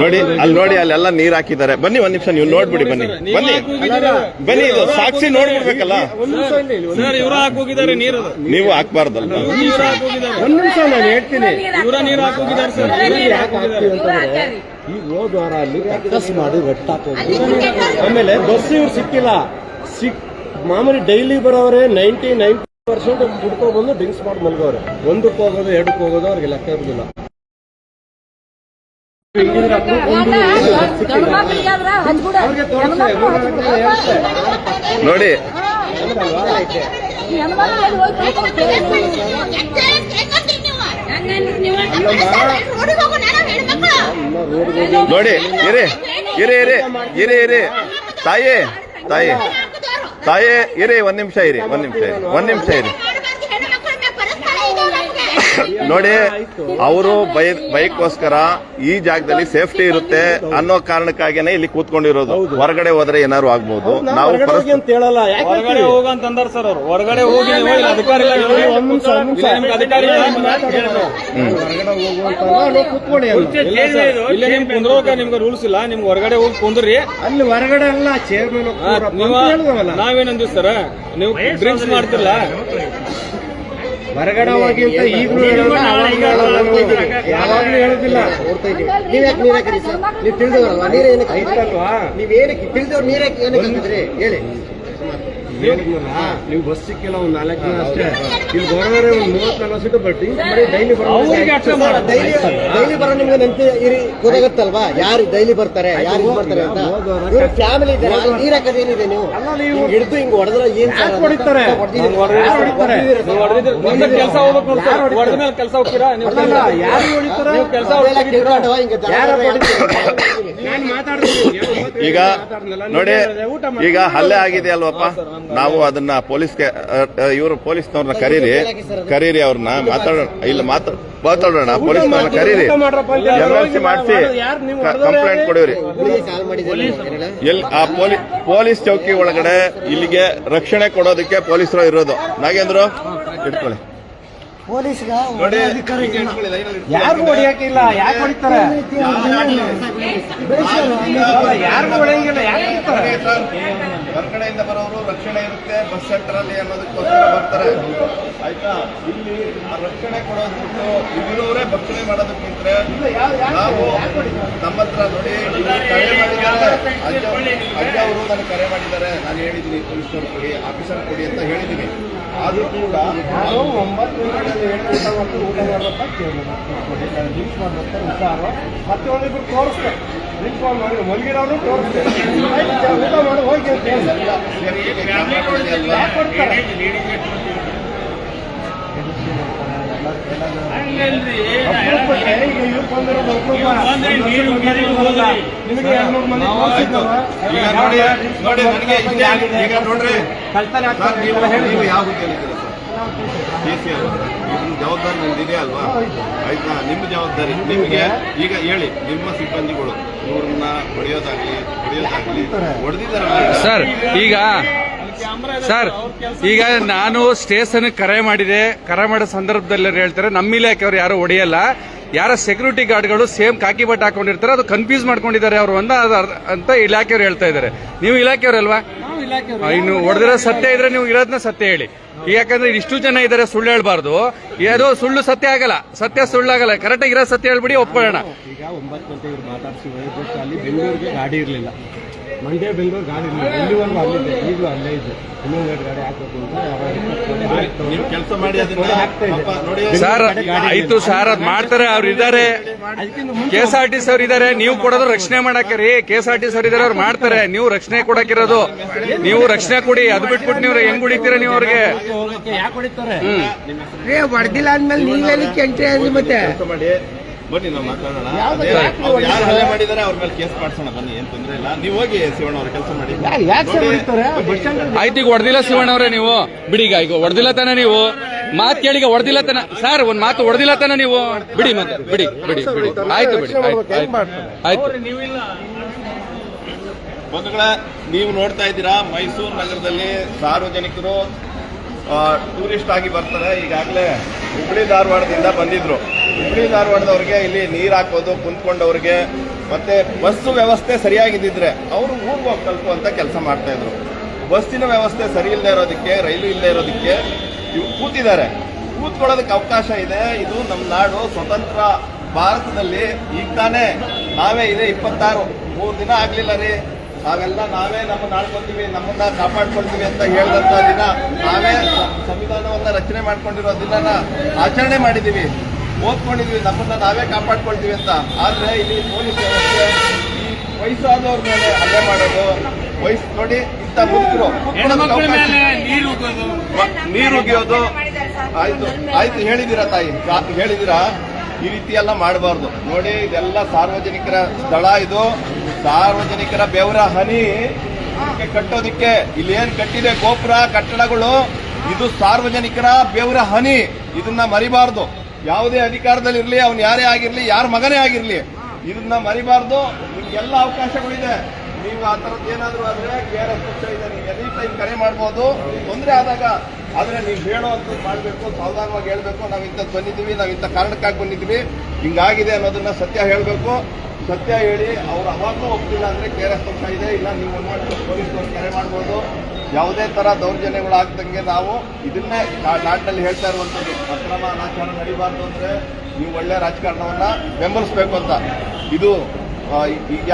S1: ನೋಡಿ ಅಲ್ಲಿ ನೋಡಿ ಅಲ್ಲೆಲ್ಲ ನೀರ್ ಹಾಕಿದ್ದಾರೆ. ಬನ್ನಿ ಒಂದ್ ನಿಮಿಷ ನೀವು ನೋಡ್ಬಿಡಿ ಬನ್ನಿ. ಬನ್ನಿ. ಬನ್ನಿ ಇದು ಸಾಕ್ಷಿ ನೋಡ್ಬಿಡ್ಬೇಕಲ್ಲ.
S2: ಸರ್ ಇವ್ರ ಹಾಕ್ ನೀರು
S1: ನೀವು ಹಾಕ್ಬಾರ್ದಲ್ಲ
S2: ಇವ್ರ ಹಾಕ್ ಹೋಗಿದ್ದಾರೆ.
S7: ಒಂದ್ ನಿಮಿಷ ನಾನು ಹೇಳ್ತೀನಿ.
S2: ಇವರ ನೀರು ಹಾಕ್ ಸರ್.
S7: ಇಲ್ಲಿ ಯಾಕೆ ಹಾಕ್ತೀವಿ ಈ ಹೋದ ವಾರ ಅಲ್ಲಿ ಕಕ್ಕಸ್ ಮಾಡಿ ರಟ್ಟಾಕೋದು ಆಮೇಲೆ ಬಸ್ ಇವ್ರು ಸಿಕ್ಕಿಲ್ಲ. ಸಿಕ್ ಮಾಮೂಲಿ ಡೈಲಿ ಬರೋರೆ ನೈಂಟಿ ನೈಂಟಿ ಪರ್ಸೆಂಟ್ ಕುಡ್ಕೊ ಬಂದು ಡ್ರಿಂಕ್ಸ್ ಮಾಡಿ ಮಲ್ಗೋರೆ. ಒಂದಕ್ಕೆ ಹೋಗೋದು ಎರಡಕ್ಕೆ ಹೋಗೋದು ಅವ್ರಿಗೆ ಲೆಕ್ಕ ಇರೋದಿಲ್ಲ.
S1: ನೋಡಿ ನೋಡಿ, ಇರಿ ಇರಿ ಇರಿ ಇರಿ ಇರಿ. ತಾಯಿ ತಾಯಿ ತಾಯಿ, ಇರಿ, ಒಂದ್ ನಿಮಿಷ ಇರಿ, ಒಂದ್ ನಿಮಿಷ ಇರಿ, ಒಂದ್ ನಿಮಿಷ ಇರಿ. ನೋಡಿ ಅವರು ಬೈಕ್ಗೋಸ್ಕರ ಈ ಜಾಗದಲ್ಲಿ ಸೇಫ್ಟಿ ಇರುತ್ತೆ ಅನ್ನೋ ಕಾರಣಕ್ಕಾಗಿನೇ ಇಲ್ಲಿ ಕೂತ್ಕೊಂಡಿರೋದು. ಹೊರಗಡೆ ಹೋದ್ರೆ ಏನಾದ್ರು ಆಗ್ಬಹುದು ನಾವು
S7: ಹೊರಗಡೆ ಹೋಗಿ ಅಂತ ಹೇಳಲ್ಲ.
S2: ಹೊರಗಡೆ ಹೋಗ ಅಂತಂದಾರ ಸರ್ ಅವ್ರು. ಹೊರಗಡೆ ಹೋಗಿ ಅಧಿಕಾರಿ ಇಲ್ಲಿ ನಿಮ್ಗೆ ಕುಂದ್ರೋಕ ನಿಮ್ಗೆ ರೂಲ್ಸ್ ಇಲ್ಲ ನಿಮ್ಗೆ ಹೊರಗಡೆ ಹೋಗಿ ಕುಂದ್ರಿ.
S7: ಅಲ್ಲಿ ಹೊರಗಡೆ ಅಲ್ಲ ಚೇರ್ಮನ್
S2: ನೀವು
S7: ಹೇಳಿದ್ವಲ್ಲ.
S2: ಸರ್? ನೀವು ಡ್ರಿಂಕ್ಸ್ ಮಾಡ್ತಿಲ್ಲ?
S7: ಹೊರಗಡೆ ಹೋಗಿ ಅಂತ ಈಗಲೂ ಯಾವಾಗ್ಲೂ ಹೇಳುದಿಲ್ಲ.
S3: ನೀವ್ ಯಾಕೆ ನೀರ್ ಹಾಕಿರಿ ಸರ್?
S9: ನೀವು ತಿಳಿದವರಲ್ವಾ? ನೀರ್ ಏನಕ್ಕೆ
S7: ಐತಲ್ವಾ
S9: ನೀವ್ ಏನಕ್ಕೆ ತಿಳಿದವ್ರು ನೀರ್ ಯಾಕೆ ಏನಕ್ಕೆ ಹೇಳಿ.
S7: ನೀವು ಬಸ್ ಸಿಕ್ಕಿಲ್ಲ ಒಂದ್ ನಾಲ್ಕು ದಿನ ಅಷ್ಟೇ. ಇಲ್ಲಿ ಬರೋರೆ ಒಂದ್ ಮೂವತ್ ನಲವತ್ತು ಸೀಟು ಬಟ್ ಡೈಲಿ
S9: ಡೈಲಿ ಬರೋ ನಿಮ್ಗೆ ನೆನಪಿ ಇರಿ ಗೊತ್ತಾಗತ್ತಲ್ವಾ? ಯಾರು ಡೈಲಿ ಬರ್ತಾರೆ ಯಾರು ಹಿಂಗ್ ಬರ್ತಾರೆ ಅಂತ? ಇವ್ರ ಫ್ಯಾಮಿಲಿ ಇದ್ದಾರೆ ನೀರ ಕದೇನಿದೆ ನೀವು? ಹಿಡಿದು ಹಿಂಗ್ ಹೊಡೆದ್ರೆ ಏನ್?
S7: ಹೊಡಿತಾರೆ?
S2: ಕೆಲಸ ಹೊಡೆದ ಮೇಲೆ ಕೆಲಸ ಹೋಗ್ತೀರಾ?
S7: ಯಾರು ಹೊಡಿತಾರೆ?
S2: ಕೆಲಸ
S7: ಯಾರು ಹೊಡಿತಾರೆ? ನಾನ್ ಮಾತಾಡ್ತೀನಿ.
S1: ಈಗ ನೋಡಿ ಈಗ ಹಲ್ಲೆ ಆಗಿದೆ ಅಲ್ವಪ್ಪ? ನಾವು ಅದನ್ನ ಪೊಲೀಸ್ ಇವರು ಪೊಲೀಸ್ನವ್ರನ್ನ ಕರೀರಿ. ಕರೀರಿ ಅವ್ರನ್ನ. ಮಾತಾಡೋಣ. ಇಲ್ಲ ಮಾತಾ ಮಾತಾಡೋಣ. ಪೊಲೀಸ್ ಕರೀರಿ. ಎಂ ಎಲ್ ಸಿ ಮಾಡಿಸಿ. ಕಂಪ್ಲೇಂಟ್ ಕೊಡಿವ್ರಿ.
S9: ಕಾಲ್ ಮಾಡಿದ್ದೀರಿ
S1: ಎಲ್ ಆ ಪೊಲೀ ಪೊಲೀಸ್ ಚೌಕಿ ಒಳಗಡೆ ಇಲ್ಲಿಗೆ ರಕ್ಷಣೆ ಕೊಡೋದಕ್ಕೆ ಪೊಲೀಸರು ಇರೋದು. ನಾಗೇಂದ್ರು ಇಟ್ಕೊಳ್ಳಿ
S7: ಪೊಲೀಸ್ಗ ಯಾರು ಹೊಡಿಯಕ್ಕಿಲ್ಲ ಯಾಕೆ ಹೊಡಿತಾರೆ? ಯಾರಿಗೂ ಹೊಡೆಯಂಗಿಲ್ಲ ಯಾಕೆ ಹೊಡಿತಾರೆ?
S1: ಹೊರಗಡೆಯಿಂದ ಬರೋರು ರಕ್ಷಣೆ ಇರುತ್ತೆ ಬಸ್ ಸೆಂಟರ್ ಅಲ್ಲಿ ಅನ್ನೋದಕ್ಕೋಸ್ಕರ ಬರ್ತಾರೆ. ಆಯ್ತಾ? ಇಲ್ಲಿ ಆ ರಕ್ಷಣೆ ಕೊಡೋದ್ಬಿಟ್ಟು ಇಲ್ಲಿರೋರೇ ಭಕ್ಷಣೆ ಮಾಡೋದಕ್ಕಿಂತ ನಾವು ನಮ್ಮ ಹತ್ರ ನೋಡಿ ಕರೆ ಮಾಡಿದ್ದಾರೆ. ಅಜ್ಜ ಅವರು ನನಗೆ ಕರೆ ಮಾಡಿದ್ದಾರೆ. ನಾನು ಹೇಳಿದ್ದೀನಿ, ಪೊಲೀಸ್ನವ್ರು ಕೊಡಿ ಆಫೀಸರ್ ಕೊಡಿ ಅಂತ ಹೇಳಿದ್ದೀನಿ. ಆದ್ರೂ ಕೂಡ
S7: ನಾನು ಒಂಬತ್ತು ಊಟ ಮಾಡ್ತು ಊಟ ಮಾಡ್ಬೇಕು ಮಾಡ್ಬೇಕು ಮತ್ತೆ ಒಂದಿಬ್ರು ತೋರಿಸ್ತೆ ಮಾಡಿ ಊಟ ಹೋಗಿ ಅಂತ ಈಗ
S1: ನೋಡಿ ನೋಡಿ ನನಗೆ ಇದೇ- ಈಗ ನೋಡ್ರಿ
S7: ಕಳ್ತನ
S1: ಸರ್, ನೀವು ಯಾವ ಹುದ್ದೆಯಲ್ಲಿದ್ದೀರಾ ಸರ್? ಡಿ ಸಿ ಅಲ್ವಾ ನಿಮ್ಮ ಜವಾಬ್ದಾರಿ ನಿಮ್ದಿದೆ ಅಲ್ವಾ? ಆಯ್ತಾ? ನಿಮ್ಮ ಜವಾಬ್ದಾರಿ. ನಿಮಗೆ ಈಗ ಹೇಳಿ ನಿಮ್ಮ ಸಿಬ್ಬಂದಿಗಳು ಇವ್ರನ್ನ ಹೊಡೆಯೋದಾಗ್ಲಿ ಹೊಡೆಯೋದಾಗ್ಲಿ ಹೊಡೆದಿದ್ದಾರಲ್ಲ
S10: ಸರ್ ಈಗ ಸರ್ ಈಗ ನಾನು ಸ್ಟೇಷನ್ ಕರೆ ಮಾಡಿದೆ. ಕರೆ ಮಾಡೋ ಸಂದರ್ಭದಲ್ಲಿ ಅವ್ರು ಹೇಳ್ತಾರೆ ನಮ್ಮ ಇಲಾಖೆಯವರು ಯಾರು ಹೊಡೆಯಲ್ಲ. ಯಾರ ಸೆಕ್ಯೂರಿಟಿ ಗಾರ್ಡ್ಗಳು ಸೇಮ್ ಕಾಕಿ ಬಟ್ ಹಾಕೊಂಡಿರ್ತಾರೆ ಅದು ಕನ್ಫ್ಯೂಸ್ ಮಾಡ್ಕೊಂಡಿದ್ದಾರೆ ಅವರು ಅಂತ ಅಂತ ಇಲಾಖೆಯವರು ಹೇಳ್ತಾ ಇದ್ದಾರೆ. ನೀವು ಇಲಾಖೆಯವರಲ್ವಾ? ಇನ್ನು ಹೊಡೆದಿರೋ ಸತ್ಯ ಇದ್ರೆ ನೀವು ಇರೋದನ್ನ ಸತ್ಯ ಹೇಳಿ. ಯಾಕಂದ್ರೆ ಇಷ್ಟು ಜನ ಇದ್ದಾರೆ ಸುಳ್ಳು ಹೇಳ್ಬಾರ್ದು. ಅದು ಸುಳ್ಳು ಸತ್ಯ ಆಗಲ್ಲ. ಸತ್ಯ ಸುಳ್ಳಾಗಲ್ಲ ಕರೆಕ್ಟ್ ಇರೋ ಸತ್ಯ ಹೇಳ್ಬಿಡಿ ಒಪ್ಕೊಳ್ಳೋಣ.
S7: ಈಗ ಒಂಬತ್ತು ಗಂಟೆ ಇವ್ರು ಮಾತಾಡಿಸಿ ಜಸ್ಟ್ ಅಲ್ಲಿ ಬೆಂಗಳೂರಿಗೆ ಗಾಡಿ ಇರಲಿಲ್ಲ. ಮಂಡ್ಯ ಬೆಂಗಳೂರು ಗಾಡಿ ಇರಲಿಲ್ಲ. ಎಲ್ಲಿವರೆಗೂ ಅಲ್ಲಿದೆ? ಈಗಲೂ ಅಲ್ಲೇ ಇದೆ. ಇನ್ನೊಂದೆರಡು ಗಾಡಿ ಹಾಕಬೇಕು ಅಂತ ಯಾರೋ
S1: ಕೆಲಸ ಮಾಡಿ
S10: ಸರ್ ಆಯ್ತು ಸರ್ ಅದ್ ಮಾಡ್ತಾರೆ ಅವ್ರು ಇದ್ದಾರೆ. K S R T C ಅವ್ರು ಇದಾರೆ ನೀವು ಕೊಡೋದು ರಕ್ಷಣೆ ಮಾಡಕ್ಕೆ ರೀ. K S R T C ಅವ್ರು ಇದಾರೆ ಅವ್ರು ಮಾಡ್ತಾರೆ. ನೀವು ರಕ್ಷಣೆ ಕೊಡಕ್ಕಿರೋದು. ನೀವು ರಕ್ಷಣೆ ಕೊಡಿ ಅದು ಬಿಟ್ಬಿಟ್ಟು ನೀವು ಹೆಂಗ್ ಹೊಡಿತೀರಾ ನೀವು ಅವ್ರಿಗೆ?
S7: ಹೋಗಕ್ಕೆ ಯಾಕೆ ಹೊಡಿತಾರೆ?
S9: ಹೊಡೆದಿಲ್ಲ ಅಂದ್ಮೇಲೆ ನೀವೆಲ್ಲಿ ಕೆಂಟ್ರಿ ಅಂದ್ ಮತ್ತೆ.
S1: ಮಾಡಿ. ಬನ್ನಿ ನಾವು ಮಾತಾಡೋಣ. ಯಾರು ಹಲ್ಲೆ ಮಾಡಿದ್ದಾರೆ ಅವ್ರ ಮೇಲೆ ಕೇಸ್ ಮಾಡ್ಸೋಣ ಬನ್ನಿ ಏನ್ ತೊಂದ್ರೆ ಇಲ್ಲ. ನೀವು ಹೋಗಿ ಶಿವಣ್ಣ ಅವ್ರ ಕೆಲಸ ಮಾಡಿ.
S10: ಆಯ್ತು ಈಗ ಹೊಡೆದಿಲ್ಲ ಶಿವಣ್ಣ ಅವರೇ ನೀವು. ಬಿಡಿ ಈಗ ಹೊಡೆದಿಲ್ಲ ತಾನೆ ನೀವು. ಮಾತು ಕೇಳಿಗ ಹೊಡೆದಿಲ್ಲ ತಾನ. ಸರ್ ಒಂದ್ ಮಾತು ಹೊಡೆದಿಲ್ಲ ತಾನೆ ನೀವು. ಬಿಡಿ ಮತ್ತೆ ಬಿಡಿ ಬಿಡಿ ಬಿಡಿ. ಆಯ್ತು ಬಿಡಿ ಆಯ್ತು
S1: ಬಂಧುಗಳೇ ನೀವು ನೋಡ್ತಾ ಇದ್ದೀರಾ ಮೈಸೂರು ನಗರದಲ್ಲಿ ಸಾರ್ವಜನಿಕರು ಟೂರಿಸ್ಟ್ ಆಗಿ ಬರ್ತಾರೆ. ಈಗಾಗಲೇ ಹುಬ್ಳಿ ಧಾರವಾಡದಿಂದ ಬಂದಿದ್ರು. ಹುಬ್ಳಿ ಧಾರವಾಡದವ್ರಿಗೆ ಇಲ್ಲಿ ನೀರು ಹಾಕೋದು, ಕುಂತ್ಕೊಂಡವ್ರಿಗೆ ಮತ್ತೆ ಬಸ್ಸು ವ್ಯವಸ್ಥೆ ಸರಿಯಾಗಿದ್ದಿದ್ರೆ ಅವರು ಊರಿಗೆ ಹೋಗಿ ಅಂತ ಕೆಲಸ ಮಾಡ್ತಾ ಇದ್ರು. ಬಸ್ಸಿನ ವ್ಯವಸ್ಥೆ ಸರಿ ಇಲ್ಲದೆ ಇರೋದಕ್ಕೆ, ರೈಲು ಇಲ್ಲದೆ ಇರೋದಕ್ಕೆ ಇವು ಕೂತಿದ್ದಾರೆ. ಕೂತ್ಕೊಳ್ಳೋದಕ್ಕೆ ಅವಕಾಶ ಇದೆ. ಇದು ನಮ್ಮ ನಾಡು ಸ್ವತಂತ್ರ ಭಾರತದಲ್ಲಿ ಈಗ ತಾನೇ, ನಾವೇ ಇದೆ. ಇಪ್ಪತ್ತಾರು, ಮೂರು ದಿನ ಆಗಲಿಲ್ಲ ರೀ. ನಾವೆಲ್ಲ ನಾವೇ ನಮ್ಮ ನಾಡ್ಕೊತೀವಿ ನಮ್ಮನ್ನ ಕಾಪಾಡ್ಕೊಳ್ತೀವಿ ಅಂತ ಹೇಳಿದಂತ ದಿನ ನಾವೇ ಸಂವಿಧಾನವನ್ನ ರಚನೆ ಮಾಡ್ಕೊಂಡಿರೋ ದಿನನ ಆಚರಣೆ ಮಾಡಿದೀವಿ. ಓದ್ಕೊಂಡಿದ್ವಿ ನಮ್ಮನ್ನ ನಾವೇ ಕಾಪಾಡ್ಕೊಳ್ತೀವಿ ಅಂತ. ಆದ್ರೆ ಇಲ್ಲಿ ಪೊಲೀಸ್ ವ್ಯವಸ್ಥೆ ಈ ವಯಸ್ಸಾದವ್ರ ಮೇಲೆ ಹಲ್ಲೆ ಮಾಡೋದು ವಯಸ್ಸು ನೋಡಿ ಇಂಥ ಮುದುಕರು ನೀರು ಉಗಿಯೋದು. ಆಯ್ತು ಆಯ್ತು ಹೇಳಿದಿರಾ ತಾಯಿ? ಹೇಳಿದಿರಾ? ಈ ರೀತಿ ಎಲ್ಲ ಮಾಡಬಾರ್ದು. ನೋಡಿ ಇದೆಲ್ಲ ಸಾರ್ವಜನಿಕರ ಸ್ಥಳ ಇದು. ಸಾರ್ವಜನಿಕರ ಬೆವರ ಹನಿ ಕಟ್ಟೋದಿಕ್ಕೆ ಇಲ್ಲಿ ಏನ್ ಕಟ್ಟಿದೆ ಗೋಪುರ, ಕಟ್ಟಡಗಳು, ಇದು ಸಾರ್ವಜನಿಕರ ಬೆವರ ಹನಿ. ಇದನ್ನ ಮರಿಬಾರ್ದು. ಯಾವುದೇ ಅಧಿಕಾರದಲ್ಲಿರ್ಲಿ, ಅವ್ನು ಯಾರೇ ಆಗಿರ್ಲಿ, ಯಾರ ಮಗನೇ ಆಗಿರ್ಲಿ, ಇದನ್ನ ಮರಿಬಾರ್ದು. ನಿಮ್ಗೆಲ್ಲ ಅವಕಾಶಗಳಿದೆ. ನೀವು ಆ ಥರದ್ದು ಏನಾದರೂ ಆದ್ರೆ ಕೆ ಆರ್ ಎಸ್ ಪಕ್ಷ ಇದೆ, ನೀವು ಎನಿ ಟೈಮ್ ಕರೆ ಮಾಡ್ಬೋದು. ತೊಂದರೆ ಆದಾಗ ಆದ್ರೆ ನೀವು ಹೇಳೋವಂಥದ್ದು ಮಾಡಬೇಕು, ಸಾವಧಾನವಾಗಿ ಹೇಳಬೇಕು, ನಾವು ಇಂಥದ್ದು ಬಂದಿದ್ದೀವಿ, ನಾವು ಇಂಥ ಕಾರಣಕ್ಕಾಗಿ ಬಂದಿದ್ದೀವಿ. ಹಿಂಗಾಗಿದೆ ಅನ್ನೋದನ್ನ ಸತ್ಯ ಹೇಳಬೇಕು. ಸತ್ಯ ಹೇಳಿ, ಅವ್ರು ಅವಾಗಲೂ ಒಪ್ಪಿಲ್ಲ ಅಂದ್ರೆ ಕೆ ಆರ್ ಎಸ್ ಪಕ್ಷ ಇದೆ, ಇಲ್ಲ ನೀವು ಒಂದು ಪೊಲೀಸ್ನವ್ರು ಕರೆ ಮಾಡ್ಬೋದು. ಯಾವುದೇ ತರ ದೌರ್ಜನ್ಯಗಳಾಗ್ದಂಗೆ ನಾವು ಇದನ್ನೇ ನಾಡಿನಲ್ಲಿ ಹೇಳ್ತಾ ಇರುವಂಥದ್ದು. ಅಕ್ರಮ ಅನಾಚಾರ ನಡಿಬಾರ್ದು ಅಂದ್ರೆ ನೀವು ಒಳ್ಳೆ ರಾಜಕಾರಣವನ್ನ ಬೆಂಬಲಿಸಬೇಕು ಅಂತ. ಇದು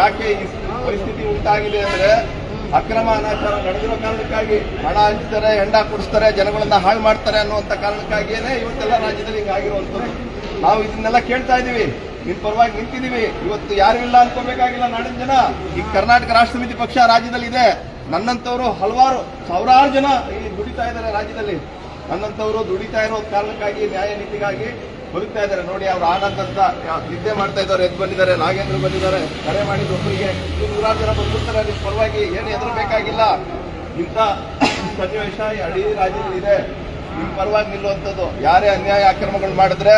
S1: ಯಾಕೆ ಈ ಪರಿಸ್ಥಿತಿ ಉಂಟಾಗಿದೆ ಅಂದ್ರೆ ಅಕ್ರಮ ಅನಾಚಾರ ನಡೆದಿರೋ ಕಾರಣಕ್ಕಾಗಿ ಹಣ ಹಂಚ್ತಾರೆ, ಹೆಂಡ ಕುಡಿಸ್ತಾರೆ, ಜನಗಳನ್ನ ಹಾಳು ಮಾಡ್ತಾರೆ ಅನ್ನುವಂಥ ಕಾರಣಕ್ಕಾಗಿಯೇ ಇವತ್ತೆಲ್ಲ ರಾಜ್ಯದಲ್ಲಿ ಹಿಂಗಾಗಿರುವಂಥದ್ದು ನಾವು ಇದನ್ನೆಲ್ಲ ಕೇಳ್ತಾ ಇದ್ದೀವಿ. ನಿನ್ ಪರವಾಗಿ ನಿಂತಿದ್ದೀವಿ. ಇವತ್ತು ಯಾರು ಇಲ್ಲ ಅನ್ಕೋಬೇಕಾಗಿಲ್ಲ ನಾಡಿನ ಜನ. ಈ ಕರ್ನಾಟಕ ರಾಷ್ಟ್ರ ಸಮಿತಿ ಪಕ್ಷ ರಾಜ್ಯದಲ್ಲಿ ಇದೆ. ನನ್ನಂತವರು ಹಲವಾರು, ಸಾವಿರಾರು ಜನ ಈ ದುಡಿತಾ ಇದ್ದಾರೆ ರಾಜ್ಯದಲ್ಲಿ. ನನ್ನಂತವರು ದುಡಿತಾ ಇರೋ ಕಾರಣಕ್ಕಾಗಿ ನ್ಯಾಯ ನೀತಿಗಾಗಿ ಬದುಕ್ತಾ ಇದ್ದಾರೆ. ನೋಡಿ, ಅವ್ರು ಆನಂದ್ ಅಂತ ನಿದ್ದೆ ಮಾಡ್ತಾ ಇದ್ದಾರೆ. ಎದ್ದು ಬಂದಿದ್ದಾರೆ. ನಾಗೇಂದ್ರ ಬಂದಿದ್ದಾರೆ. ಕರೆ ಮಾಡಿದ ಒಬ್ಬರಿಗೆ ನೂರಾರು ಜನ ಬಂದ್ಬಿಡ್ತಾರೆ ನಿಮ್ ಪರವಾಗಿ ಏನು ಹೆದರಬೇಕಾಗಿಲ್ಲ. ಇಂಥ ಸನ್ನಿವೇಶ ಅಡೀ ರಾಜ್ಯದಲ್ಲಿ ಇದೆ. ನಿಮ್ ಪರವಾಗಿ ನಿಲ್ಲುವಂಥದ್ದು. ಯಾರೇ ಅನ್ಯಾಯ ಅಕ್ರಮಗಳು ಮಾಡಿದ್ರೆ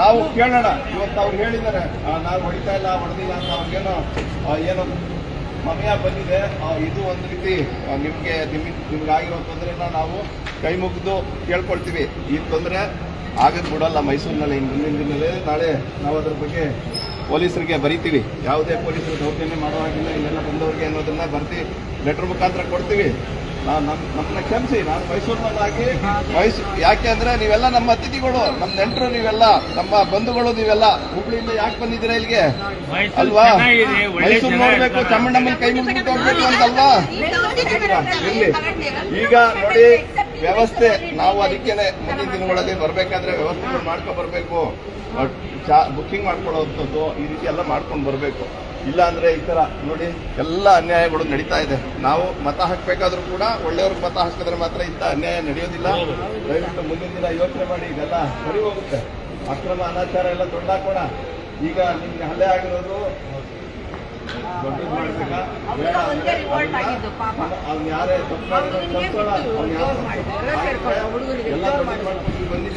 S1: ನಾವು ಕೇಳೋಣ. ಇವತ್ತು ಅವ್ರು ಹೇಳಿದ್ದಾರೆ. ನಾವು ಹೊಡಿತಾ ಇಲ್ಲ, ಹೊಡೆದಿಲ್ಲ ಅಂತ ಅವ್ರಿಗೇನು ಏನೋ ಸಮಯ ಬಂದಿದೆ. ಇದು ಒಂದು ರೀತಿ ನಿಮಗೆ ನಿಮ್ಗೆ ನಿಮ್ಗೆ ಆಗಿರೋ ತೊಂದರೆನ ನಾವು ಕೈ ಮುಗಿದು ಕೇಳ್ಕೊಳ್ತೀವಿ. ಈ ತೊಂದರೆ ಆಗದ್ ಬಿಡಲ್ಲ ಮೈಸೂರಿನಲ್ಲಿ ಮುಂದಿನ ದಿನದಲ್ಲಿ. ನಾಳೆ ನಾವು ಅದ್ರ ಬಗ್ಗೆ ಪೊಲೀಸರಿಗೆ ಬರಿತೀವಿ. ಯಾವುದೇ ಪೊಲೀಸರು ದೌರ್ಜನ್ಯ ಮಾಡೋ ಹಾಗಿಲ್ಲ. ಇಲ್ಲೆಲ್ಲ ಬಂದವ್ರಿಗೆ ಅನ್ನೋದನ್ನ ಬರ್ತಿ ಲೆಟರ್ ಮುಖಾಂತರ ಕೊಡ್ತೀವಿ. ನಾವು ನಮ್ಮ ನಮ್ಮನ್ನ ಕ್ಷಮಿಸಿ. ನಾನು ಮೈಸೂರಿನಲ್ಲಾಗಿ ಮೈಸೂರು ಯಾಕೆ ಅಂದ್ರೆ ನೀವೆಲ್ಲ ನಮ್ಮ ಅತಿಥಿಗಳು. ನಮ್ಮ ನೆಂಟರು ನೀವೆಲ್ಲ ನಮ್ಮ ಬಂಧುಗಳು ನೀವೆಲ್ಲ. ಹುಬ್ಳಿಯಿಂದ ಯಾಕೆ ಬಂದಿದ್ದೀರಾ ಇಲ್ಲಿಗೆ? ಅಲ್ವಾ?
S5: ಚೆನ್ನಾಗಿದೆ,
S1: ಮೈಸೂರು ನೋಡ್ಬೇಕು. ಚಾಮುಂಡಮ್ಮನ ಕೈ ಮುಗಿದು ಹೋಗ್ಬೇಕು ಅಂತಲ್ವಾ ಈಗ ನೋಡಿ ವ್ಯವಸ್ಥೆ, ನಾವು ಅದಕ್ಕೇನೆ ಮುಂದಿನ ದಿನಗಳಲ್ಲಿ ಬರಬೇಕಾದ್ರೆ ವ್ಯವಸ್ಥೆಗಳು ಮಾಡ್ಕೊಂಡು ಬರಬೇಕು. ಬುಕ್ಕಿಂಗ್ ಮಾಡ್ಕೊಳ್ಳೋವಂಥದ್ದು ಈ ರೀತಿ ಎಲ್ಲ ಮಾಡ್ಕೊಂಡು ಬರಬೇಕು. ಇಲ್ಲ ಅಂದ್ರೆ ಈ ಥರ ನೋಡಿ, ಎಲ್ಲ ಅನ್ಯಾಯಗಳು ನಡೀತಾ ಇದೆ. ನಾವು ಮತ ಹಾಕಬೇಕಾದ್ರೂ ಕೂಡ ಒಳ್ಳೆಯವ್ರಿಗೆ ಮತ ಹಾಕಿದ್ರೆ ಮಾತ್ರ ಇಂಥ ಅನ್ಯಾಯ ನಡೆಯೋದಿಲ್ಲ. ದಯವಿಟ್ಟು ಮುಂದಿನ ದಿನ ಯೋಚನೆ ಮಾಡಿ, ಇದೆಲ್ಲ ಸರಿ ಹೋಗುತ್ತೆ. ಅಕ್ರಮ ಅನಾಚಾರ ಎಲ್ಲ ಕೂಡ ಈಗ ನಿಮಗೆ ಹಲ್ಲೆ ಆಗಿರೋದು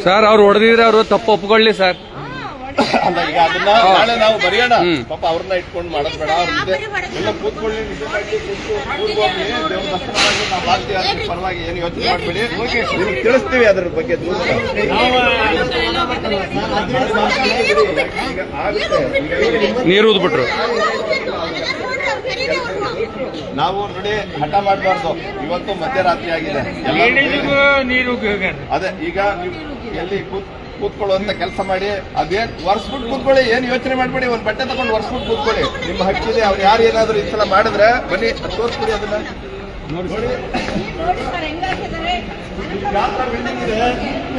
S10: ಸರ್ ಅವ್ರು ಹೊಡೆದಿದ್ರೆ ಅವರು ತಪ್ಪು ಒಪ್ಕೊಳ್ಳಿ ಸರ್.
S1: ಅಲ್ಲ <laughs> ಈಗ ಅದನ್ನ ನಾಳೆ ನಾವು ಬರೆಯೋಣ. ಪಾಪ ಅವ್ರನ್ನ ಇಟ್ಕೊಂಡು ಮಾಡೋದ್ ಬೇಡ ಎಲ್ಲ ಕೂತ್ಕೊಳ್ಳಿ ಪರವಾಗಿ ಏನು ಯೋಚನೆ ಮಾಡ್ಬೇಡಿ. ನಿಮ್ಗೆ ತಿಳಿಸ್ತೀವಿ ಅದ್ರ ಬಗ್ಗೆ
S10: ನೀರು ಊದ್ಬಿಟ್ರು
S1: ನಾವು ನೋಡಿ ಹಠ ಮಾಡಬಾರ್ದು. ಇವತ್ತು ಮಧ್ಯರಾತ್ರಿ ಆಗಿದೆ.
S5: ನೀರು
S1: ಅದೇ ಈಗ ನೀವು ಎಲ್ಲಿ ಕೂತ್ ಕೂತ್ಕೊಳ್ಳುವಂತ ಕೆಲಸ ಮಾಡಿ. ಅದೇನ್ ಒರ್ಸ್ಬಿಟ್ಟು ಕೂತ್ಕೊಳ್ಳಿ. ಏನ್ ಯೋಚನೆ ಮಾಡ್ಬೇಡಿ. ಒಂದ್ ಬಟ್ಟೆ ತಗೊಂಡು ಒರ್ಸ್ಬಿಟ್ಟು ಕೂತ್ಕೊಳ್ಳಿ. ನಿಮ್ಮ ಹಕ್ಕಿದೆ. ಅವ್ರು ಯಾರು ಏನಾದ್ರು ಈ ಸಲ ಮಾಡಿದ್ರೆ ಬನ್ನಿ ತೋರಿಸ್ಬಿಡಿ ಅದನ್ನ. ನೋಡಿ. ಯಾತ್ರ ಬಿಲ್ಡಿಂಗ್ ಇದೆ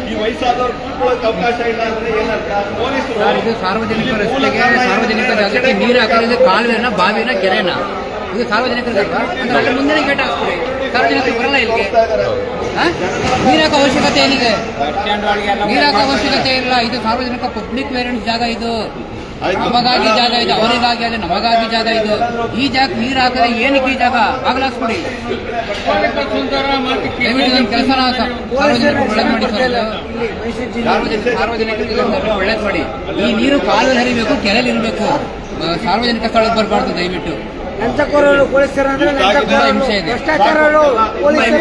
S1: ಈ ವಯಸ್ಸಾದವ್ರು ಕೂತ್ಕೊಳ್ಳೋಕೆ ಅವಕಾಶ ಇಲ್ಲ ಅಂದ್ರೆ ಏನರ್ಥ? ಪೊಲೀಸರು
S6: ಇದು ಸಾರ್ವಜನಿಕ
S1: ಇಲ್ಲಿ
S6: ರಸ್ತೆಗೆ ಸಾರ್ವಜನಿಕ ಜಾಗಕ್ಕೆ ನೀರು
S1: ಹಾಕೋದ್ರೆ.
S6: ಕಾಲುವೆನ ಬಾವಿನ ಕೆರೆನ. ಇದು ಸಾರ್ವಜನಿಕರ ಅಂದ್ರೆ ಅಲ್ಲಿ ಮುಂದೆ ಗೇಟ್ ಹಾಕ್ಸ್ಬಿಡಿ. ಸಾರ್ವಜನಿಕರು ಬರಲ್ಲ ಇಲ್ಲಿಗೆ. ಹಾ? ನೀರಾಕ ಅವಶ್ಯಕತೆ ಏನಿದೆ ನೀರಾಕ ಅವಶ್ಯಕತೆ ಇಲ್ಲ. ಇದು ಸಾರ್ವಜನಿಕ ಪಬ್ಲಿಕ್ ವೇರಿಯಂಟ್ ಜಾಗ ಇದು. ನಮಗಾಗಿ ಜಾಗ ಇದು ಅವರಿಗಾಗಿ ಅದೇ ನಮಗಾಗಿ ಜಾಗ ಇದು. ಈ ಜಾಗ ನೀರ್ ಹಾಕಿದ್ರೆ ಏನಕ್ಕೆ ಈ ಜಾಗ? ಬಾಗಲಾಸ್ಬಿಡಿ ದಯವಿಟ್ಟು ಕೆಲಸ ಒಳ್ಳೇದು ಮಾಡಿ ಸರ್. ಸಾರ್ವಜನಿಕರಿಗೆ ಒಳ್ಳೇದು ಮಾಡಿ. ಈ ನೀರು ಕಾಲು ಹರಿಬೇಕು ಕೆರೆಯಲ್ಲಿ ಇರಬೇಕು ಸಾರ್ವಜನಿಕ ಸ್ಥಳಕ್ಕೆ ಬರಬಾರ್ದು ದಯವಿಟ್ಟು.
S9: ಲಂಚಕೋರರು ಪೊಲೀಸರು ಅಂದ್ರೆ
S6: ತುಂಬಾ ಹಿಂಸೆ ಇದೆ.
S9: ಭ್ರಷ್ಟಾಚಾರರು
S6: ಪೊಲೀಸರು.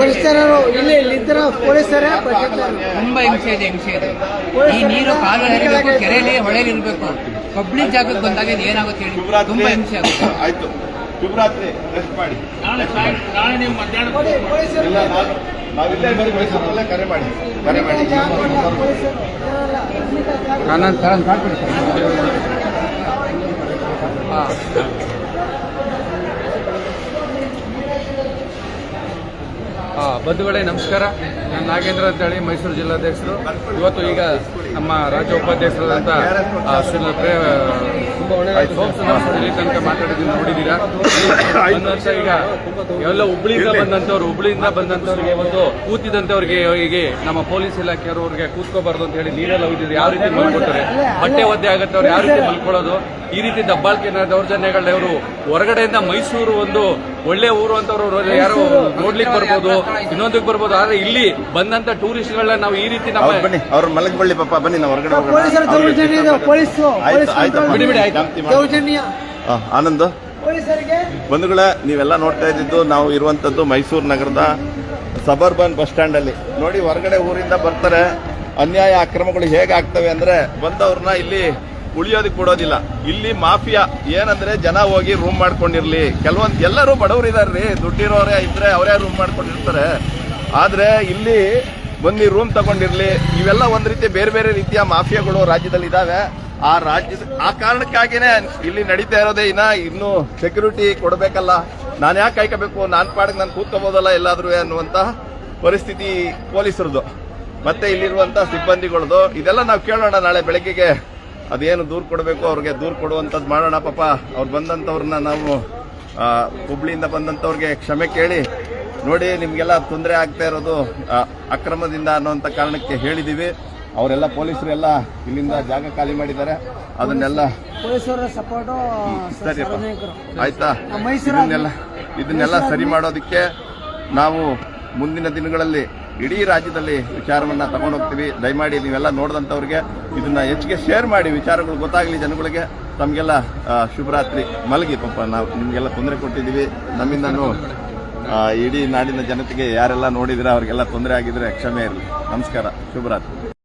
S9: ಪೊಲೀಸರು ಇಲ್ಲಿ ಇಲ್ಲಿದ್ದರ ಪೊಲೀಸರೇ
S6: ತುಂಬಾ ಹಿಂಸೆ ಇದೆ ಹಿಂಸೆ ಇದೆ. ಈ ನೀರು ಕಾಲು ಹರಿಬೇಕು ಕೆರೆಯಲ್ಲಿ ಹೊಳೆಯಲ್ಲಿ ಇರಬೇಕು. ಪಬ್ಲಿಕ್ ಜಾಗಕ್ಕೆ ಬಂದಾಗ ಇದು ಏನಾಗುತ್ತೆ ಹೇಳಿ? ತುಂಬಾ ಹಿಂಸೆ ಆಗುತ್ತೆ.
S1: ಆಯ್ತು. ಶುಭರಾತ್ರಿ. ರೆಸ್ಟ್ ಮಾಡಿ.
S2: ನಾಳೆ ನೀವು ಮಧ್ಯಾಹ್ನ
S1: ನಾವಿಲ್ಲೇ ಬರೀ ಕರೆ ಮಾಡಿ. ಕರೆ ಮಾಡಿ.
S10: ನಾನು ಕಾಡ್ಬಿಡಿ ಸರ್ ಬಂಧುಗಳೇ ನಮಸ್ಕಾರ. ನಾನು ನಾಗೇಂದ್ರ ಅಂತ ಹೇಳಿ ಮೈಸೂರು ಜಿಲ್ಲಾಧ್ಯಕ್ಷರು. ಇವತ್ತು ಈಗ ನಮ್ಮ ರಾಜ್ಯ ಉಪಾಧ್ಯಕ್ಷರಾದಂಥ ಶ್ರೀ ಸೋಮಸುಂದರ ಇಲ್ಲಿ ತನಕ ಮಾತಾಡಿದ್ದೀನಿ ನೋಡಿದ್ದೀರಾ? ಈಗ ಎಲ್ಲ ಹುಬ್ಳಿಯಿಂದ ಬಂದಂಥವ್ರು ಹುಬ್ಳಿಯಿಂದ ಬಂದಂತವ್ರಿಗೆ ಒಂದು ಕೂತಿದಂತವ್ರಿಗೆ ಹೀಗೆ ನಮ್ಮ ಪೊಲೀಸ್ ಇಲಾಖೆಯವರಿಗೆ ಕೂತ್ಕೋಬಾರ್ದು ಅಂತ ಹೇಳಿ ನೀರೆಲ್ಲ ಹೋಗಿದ್ದೀರಿ ಯಾವ ರೀತಿ ಮಲ್ಕೊಳ್ತಾರೆ? ಬಟ್ಟೆ ಒದ್ದೆ ಆಗುತ್ತೆ ಅವ್ರು ಯಾವ ರೀತಿ ಮಲ್ಕೊಳ್ಳೋದು? ಈ ರೀತಿ ದಬ್ಬಾಳ್ಕೆನ ದೌರ್ಜನ್ಯಗಳನ್ನ ಇವರು ಹೊರಗಡೆಯಿಂದ ಮೈಸೂರು ಒಂದು ಒಳ್ಳೆ ಊರು ಅಂತವ್ರು ಯಾರು ನೋಡ್ಲಿಕ್ಕೆ ಬರ್ಬೋದು ಇನ್ನೊಂದಕ್ಕೆ ಬರ್ಬೋದು ಆದ್ರೆ ಇಲ್ಲಿ ಬಂದಂತ ಟೂರಿಸ್ಟ್ ಗಳನ್ನ ನಾವು ಈ ರೀತಿ ನಮ್ಮ
S1: ಅವ್ರು ಬನ್ನಿ. ಅವ್ರ ಮಲಗ್ ಬಳ್ಳಿ ಪಾಪ ಬನ್ನಿ ನಾವು ಹೊರಗಡೆ ಆನಂದ್.
S9: ಬಂಧುಗಳ
S1: ಬಂಧುಗಳೇ ನೀವೆಲ್ಲ ನೋಡ್ತಾ ಇದ್ದಿದ್ದು ನಾವು ಇರುವಂತದ್ದು ಮೈಸೂರು ನಗರದ ಸಬರ್ಬನ್ ಬಸ್ ಸ್ಟ್ಯಾಂಡ್ ಅಲ್ಲಿ ನೋಡಿ ಹೊರಗಡೆ ಊರಿಂದ ಬರ್ತಾರೆ. ಅನ್ಯಾಯ ಅಕ್ರಮಗಳು ಹೇಗಾಗ್ತವೆ ಅಂದ್ರೆ ಬಂದವ್ರನ್ನ ಇಲ್ಲಿ ಉಳಿಯೋದಕ್ಕೆ ಕೊಡೋದಿಲ್ಲ. ಇಲ್ಲಿ ಮಾಫಿಯಾ, ಏನಂದ್ರೆ ಜನ ಹೋಗಿ ರೂಮ್ ಮಾಡ್ಕೊಂಡಿರ್ಲಿ. ಕೆಲವೊಂದು ಎಲ್ಲರೂ ಬಡವರು ಇದಾರ್ರಿ, ದುಡ್ಡಿರೋರೇ ಇದ್ರೆ ಅವರೇ ರೂಮ್ ಮಾಡ್ಕೊಂಡಿರ್ತಾರೆ. ಆದ್ರೆ ಇಲ್ಲಿ ಬಂದು ರೂಮ್ ತಗೊಂಡಿರ್ಲಿ. ಇವೆಲ್ಲ ಒಂದ್ ರೀತಿ ಬೇರೆ ಬೇರೆ ರೀತಿಯ ಮಾಫಿಯಾಗಳು ರಾಜ್ಯದಲ್ಲಿ ಇದಾವೆ. ಆ ರಾಜ್ಯದ, ಆ ಕಾರಣಕ್ಕಾಗಿನೇ ಇಲ್ಲಿ ನಡೀತಾ ಇರೋದೇ ಇನ್ನ ಇನ್ನು ಸೆಕ್ಯೂರಿಟಿ ಕೊಡಬೇಕಲ್ಲ. ನಾನು ಯಾಕೆ ಕಾಯ್ಕೋಬೇಕು? ನಾನ್ ಪಾಡಿಗೆ ನಾನು ಕೂತ್ಕೋಬೋದಲ್ಲ ಎಲ್ಲಾದ್ರೂ ಅನ್ನುವಂತ ಪರಿಸ್ಥಿತಿ ಪೊಲೀಸರದು ಮತ್ತೆ ಇಲ್ಲಿರುವಂತ ಸಿಬ್ಬಂದಿಗಳದು. ಇದೆಲ್ಲ ನಾವು ಕೇಳೋಣ ನಾಳೆ ಬೆಳಗ್ಗೆಗೆ. ಅದೇನು ದೂರು ಕೊಡಬೇಕು? ಅವ್ರಿಗೆ ದೂರು ಕೊಡುವಂಥದ್ದು ಮಾಡೋಣ ಪಾಪ. ಅವ್ರು ಬಂದಂಥವ್ರನ್ನ ನಾವು ಹುಬ್ಳಿಯಿಂದ ಬಂದಂತವ್ರಿಗೆ ಕ್ಷಮೆ ಕೇಳಿ ನೋಡಿ ನಿಮಗೆಲ್ಲ ತೊಂದರೆ ಆಗ್ತಾ ಇರೋದು ಅಕ್ರಮದಿಂದ ಅನ್ನುವಂತ ಕಾರಣಕ್ಕೆ ಹೇಳಿದೀವಿ. ಅವರೆಲ್ಲ ಪೊಲೀಸರು ಎಲ್ಲ ಇಲ್ಲಿಂದ ಜಾಗ ಖಾಲಿ ಮಾಡಿದ್ದಾರೆ. ಅದನ್ನೆಲ್ಲ ಸರಿಯಪ್ಪ ಆಯ್ತಾ?
S9: ಮೈಸೂರು-
S1: ಇದನ್ನೆಲ್ಲ ಇದನ್ನೆಲ್ಲ ಸರಿ ಮಾಡೋದಕ್ಕೆ ನಾವು ಮುಂದಿನ ದಿನಗಳಲ್ಲಿ ಇಡೀ ರಾಜ್ಯದಲ್ಲಿ ವಿಚಾರವನ್ನ ತಗೊಂಡೋಗ್ತೀವಿ ದಯಮಾಡಿ ನೀವೆಲ್ಲ ನೋಡಿದಂಥವ್ರಿಗೆ ಇದನ್ನ ಹೆಚ್ಚಿಗೆ ಶೇರ್ ಮಾಡಿ. ವಿಚಾರಗಳು ಗೊತ್ತಾಗಲಿ ಜನಗಳಿಗೆ. ತಮಗೆಲ್ಲ ಶುಭರಾತ್ರಿ. ಮಲಗಿ ಪಾಪ, ನಾವು ನಿಮಗೆಲ್ಲ ತೊಂದರೆ ಕೊಟ್ಟಿದ್ದೀವಿ. ನಮ್ಮಿಂದನೂ ಇಡೀ ನಾಡಿನ ಜನತೆಗೆ ಯಾರೆಲ್ಲ ನೋಡಿದ್ರೆ ಅವರಿಗೆಲ್ಲ ತೊಂದರೆ ಆಗಿದ್ರೆ ಕ್ಷಮೆ ಇರಲಿ. ನಮಸ್ಕಾರ. ಶುಭರಾತ್ರಿ.